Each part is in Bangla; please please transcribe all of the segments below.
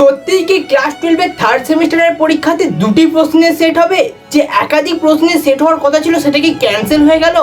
সত্যিই কি ক্লাস টুয়েলভের থার্ড সেমিস্টারের পরীক্ষাতে দুটি প্রশ্নের সেট হবে? যে একাধিক প্রশ্নের সেট হওয়ার কথা ছিল সেটা কি ক্যান্সেল হয়ে গেল?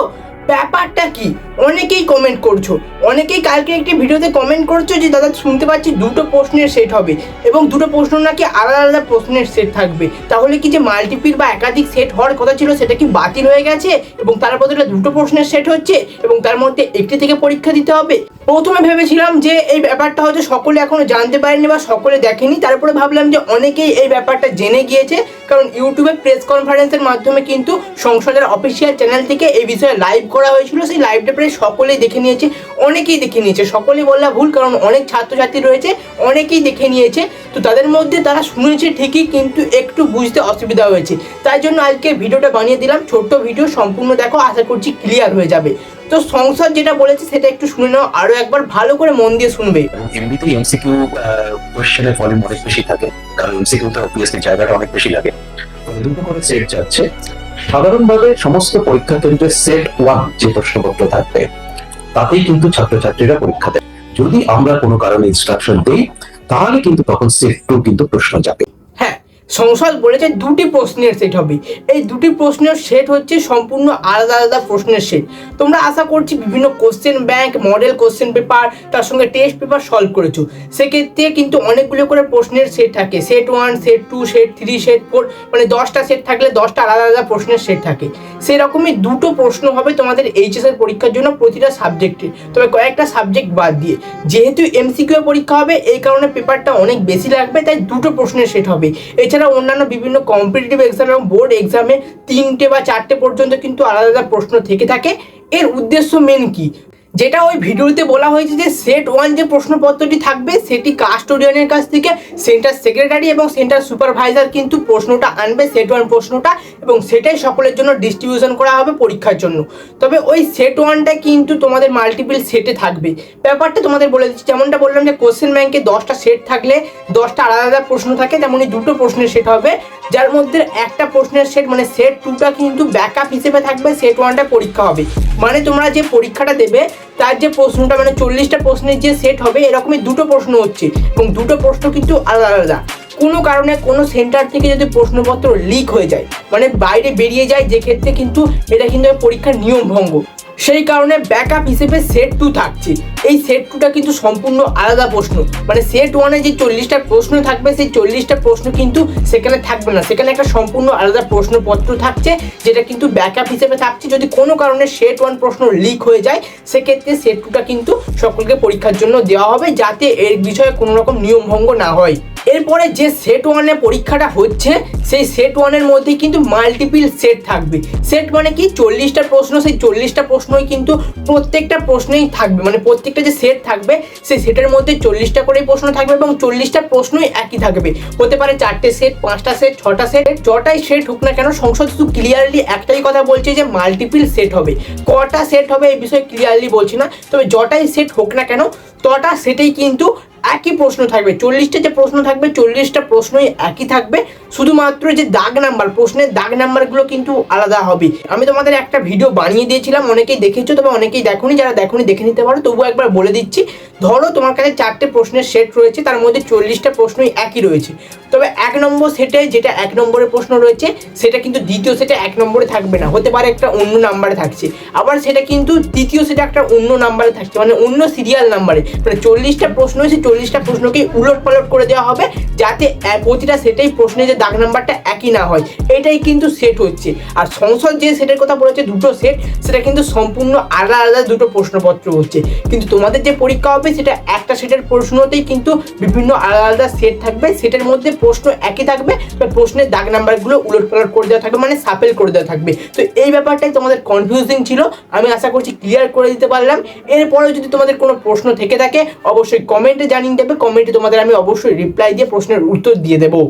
ব্যাপারটা কি? অনেকেই কমেন্ট করছ। অনেকেই কালকে একটি ভিডিওতে কমেন্ট করছ যে, দাদা, শুনতে পাচ্ছি দুটো প্রশ্নের সেট হবে এবং দুটো প্রশ্ন নাকি আলাদা আলাদা প্রশ্নের সেট থাকবে। তাহলে কি যে মাল্টিপিল বা একাধিক সেট হওয়ার কথা ছিল সেটা কি বাতিল হয়ে গেছে এবং তার বদলে দুটো প্রশ্নের সেট হচ্ছে এবং তার মধ্যে একটি থেকে পরীক্ষা দিতে হবে? প্রথমে ভেবেছিলাম যে এই ব্যাপারটা হয়তো সকলে এখনও জানতে পারেনি বা সকলে দেখেনি। তারপরে ভাবলাম যে অনেকেই এই ব্যাপারটা জেনে গিয়েছে, কারণ ইউটিউবে প্রেস কনফারেন্সের মাধ্যমে কিন্তু সংসদের অফিসিয়াল চ্যানেল থেকে এই বিষয়ে লাইভ করা হয়েছিল। সেই লাইভটা প্রায় সকলেই দেখে নিয়েছে, অনেকেই দেখে নিয়েছে। সকলেই বললা ভুল, কারণ অনেক ছাত্রছাত্রী রয়েছে, অনেকেই দেখে নিয়েছে। তো তাদের মধ্যে তারা শুনেছে ঠিকই, কিন্তু একটু বুঝতে অসুবিধা হয়েছে। তাই জন্য আজকে ভিডিওটা বানিয়ে দিলাম। ছোট্ট ভিডিও, সম্পূর্ণ দেখো, আশা করছি ক্লিয়ার হয়ে যাবে। তো সংসদ যেটা বলেছে সেটা একটু শুনে নাও, আরও একবার ভালো করে মন দিয়ে শুনবে। এমনিতেই এমসিকিউ কোশ্চেনের ভলিউম অনেক বেশি থাকে, কারণ এমসিকিউ তো অবভিয়াসলি জায়গাটা অনেক বেশি লাগে। দুটো করে সেট যাচ্ছে। সাধারণভাবে সমস্ত পরীক্ষা কেন্দ্রে সেট ওয়ান যে প্রশ্নপত্র থাকবে, তাতেই কিন্তু ছাত্রছাত্রীরা পরীক্ষা দেয়। যদি আমরা কোনো কারণে ইনস্ট্রাকশন দিই, তাহলে কিন্তু তখন সেট টু কিন্তু প্রশ্ন যাবে। সংসদ বলেছে দুটি প্রশ্নের সেট হবে। এই দুটি প্রশ্নের সেট হচ্ছে সম্পূর্ণ আলাদা আলাদা প্রশ্নের সেট তোমরা আশা করছি বিভিন্ন question bank model question paper তার সঙ্গে টেস্ট পেপার সলভ করেছ। সেক্ষেত্রে কিন্তু অনেকগুলো করে প্রশ্নের সেট থাকে। Set one set two set three set four মানে দশটা সেট থাকলে দশটা আলাদা আলাদা প্রশ্নের সেট থাকে। সেরকমই দুটো প্রশ্ন হবে তোমাদের এইচএস এর পরীক্ষার জন্য প্রতিটা সাবজেক্টে তবে কয়েকটা সাবজেক্ট বাদ দিয়ে। যেহেতু এমসিকিউ পরীক্ষা হবে, এই কারণে পেপারটা অনেক বেশি লাগবে, তাই দুটো প্রশ্নের সেট হবে। এছাড়া অন্যান্য বিভিন্ন কম্পিটিটিভ এক্সাম এবং বোর্ড এক্সামে তিনটে বা চারটে পর্যন্ত কিন্তু আলাদা আলাদা প্রশ্ন থেকে থাকে। এর উদ্দেশ্য মেন কি? যেটা ওই ভিডিওতে বলা হয়েছে যে সেট ওয়ান যে প্রশ্নপত্রটি থাকবে, সেটি কাস্টোডিয়ানের কাছ থেকে সেন্টার সেক্রেটারি এবং সেন্টার সুপারভাইজার কিন্তু প্রশ্নটা আনবে সেট ওয়ান প্রশ্নটা, এবং সেটাই সকলের জন্য ডিস্ট্রিবিউশন করা হবে পরীক্ষার জন্য। তবে ওই সেট ওয়ানটা কিন্তু তোমাদের মাল্টিপল সেটে থাকবে। ব্যাপারটা তোমাদের বলে দিচ্ছি, যেমনটা বললাম যে কোশ্চেন ব্যাংকে দশটা সেট থাকলে, দশটা আলাদা আলাদা প্রশ্ন থাকে, তেমনই দুটো প্রশ্নের সেট হবে। যার মধ্যে একটা প্রশ্নের সেট মানে সেট টুটা কিন্তু ব্যাকআপ হিসেবে থাকবে সেট ওয়ানটা পরীক্ষা হবে। মানে তোমরা যে পরীক্ষাটা দেবে, তার যে প্রশ্নটা মানে চল্লিশটা প্রশ্নের যে সেট হবে, এরকমই দুটো প্রশ্ন হচ্ছে। এবং দুটো প্রশ্ন কিন্তু আলাদা আলাদা। কোনো কারণে কোনো সেন্টার থেকে যদি প্রশ্নপত্র লিক হয়ে যায় মানে বাইরে বেরিয়ে যায় যে ক্ষেত্রে কিন্তু এটা কিন্তু পরীক্ষার নিয়ম ভঙ্গ। সেই কারণে ব্যাকআপ হিসেবে সেট টু থাকছে। এই সেট টুটা কিন্তু সম্পূর্ণ আলাদা প্রশ্ন। মানে সেট ওয়ানে যে চল্লিশটা প্রশ্ন থাকবে, সেই চল্লিশটা প্রশ্ন কিন্তু সেখানে থাকবে না। সেখানে একটা সম্পূর্ণ আলাদা প্রশ্নপত্র থাকছে, যেটা কিন্তু ব্যাকআপ হিসেবে থাকছে। যদি কোনো কারণে সেট ওয়ান প্রশ্ন লিক হয়ে যায়, সেক্ষেত্রে সেট টুটা কিন্তু সকলকে পরীক্ষার জন্য দেওয়া হবে, যাতে এর বিষয়ে কোনো রকম নিয়মভঙ্গ না হয়। এরপরে যে সেট ওয়ানে পরীক্ষাটা হচ্ছে, সেই সেট ওয়ানের মধ্যে কিন্তু মাল্টিপিল সেট থাকবে। সেট মানে কি চল্লিশটা প্রশ্ন, সেই চল্লিশটা প্রশ্নই কিন্তু প্রত্যেকটা প্রশ্নেই থাকবে। মানে প্রত্যেকটা যে সেট থাকবে, সেই সেটের মধ্যে চল্লিশটা করেই প্রশ্ন থাকবে এবং চল্লিশটা প্রশ্নই একই থাকবে। হতে পারে চারটে সেট পাঁচটা সেট ছটা সেট যটাই সেট হোক না কেন, সংসদ শুধু ক্লিয়ারলি একটাই কথা বলছে যে মাল্টিপিল সেট হবে। কটা সেট হবে এই বিষয়ে ক্লিয়ারলি বলছি না, তবে যটাই সেট হোক না কেন, তটা সেটাই কিন্তু একই প্রশ্ন থাকবে, চল্লিশটা যে প্রশ্ন থাকবে, চল্লিশটা প্রশ্নই একই থাকবে, শুধুমাত্র যে দাগ নাম্বার, প্রশ্নের দাগ নাম্বারগুলো কিন্তু আলাদা হবে। আমি তোমাদের একটা ভিডিও বানিয়ে দিয়েছিলাম, অনেকেই দেখেছ, তবে অনেকেই দেখোনি, যারা দেখোনি দেখে নিতে পারো, তবুও একবার বলে দিচ্ছি। ধরো তোমার কাছে চারটে প্রশ্নের সেট রয়েছে, তার মধ্যে চল্লিশটা প্রশ্নই একই রয়েছে। তবে এক নম্বর সেটে যেটা এক নম্বরের প্রশ্ন রয়েছে, সেটা কিন্তু দ্বিতীয় সেটে এক নম্বরে থাকবে না, হতে পারে একটা অন্য নাম্বারে থাকছে। আবার সেটা কিন্তু তৃতীয় সেটে একটা অন্য নাম্বারে থাকছে মানে অন্য সিরিয়াল নাম্বারে মানে চল্লিশটা প্রশ্ন সেই চল্লিশটা প্রশ্নকে উলট পালট করে দেওয়া হবে যাতে প্রতিটা সেটেই প্রশ্নে যে দাগ নাম্বারটা একই না হয়, এটাই কিন্তু সেট হচ্ছে। আর সংসদ যে সেটের কথা বলেছে, দুটো সেট, সেটা কিন্তু সম্পূর্ণ আলাদা আলাদা দুটো প্রশ্নপত্র হচ্ছে। কিন্তু তোমাদের যে পরীক্ষা হবে, সেটা একটা সেটের প্রশ্নতেই কিন্তু বিভিন্ন আলাদা আলাদা সেট থাকবে। সেটের মধ্যে প্রশ্ন একই থাকবে, বা প্রশ্নের দাগ নাম্বারগুলো উলট পালট করে দেওয়া থাকবে মানে সাপেল করে দেওয়া থাকবে। তো এই ব্যাপারটাই তোমাদের কনফিউজিং ছিল, আমি আশা করছি ক্লিয়ার করে দিতে পারলাম। এরপরেও যদি তোমাদের কোনো প্রশ্ন থেকে থাকে, অবশ্যই কমেন্টে জানিয়ে দেবে কমেন্টে তোমাদের আমি অবশ্যই রিপ্লাই দিয়ে প্রশ্নের উত্তর দিয়ে দেবো।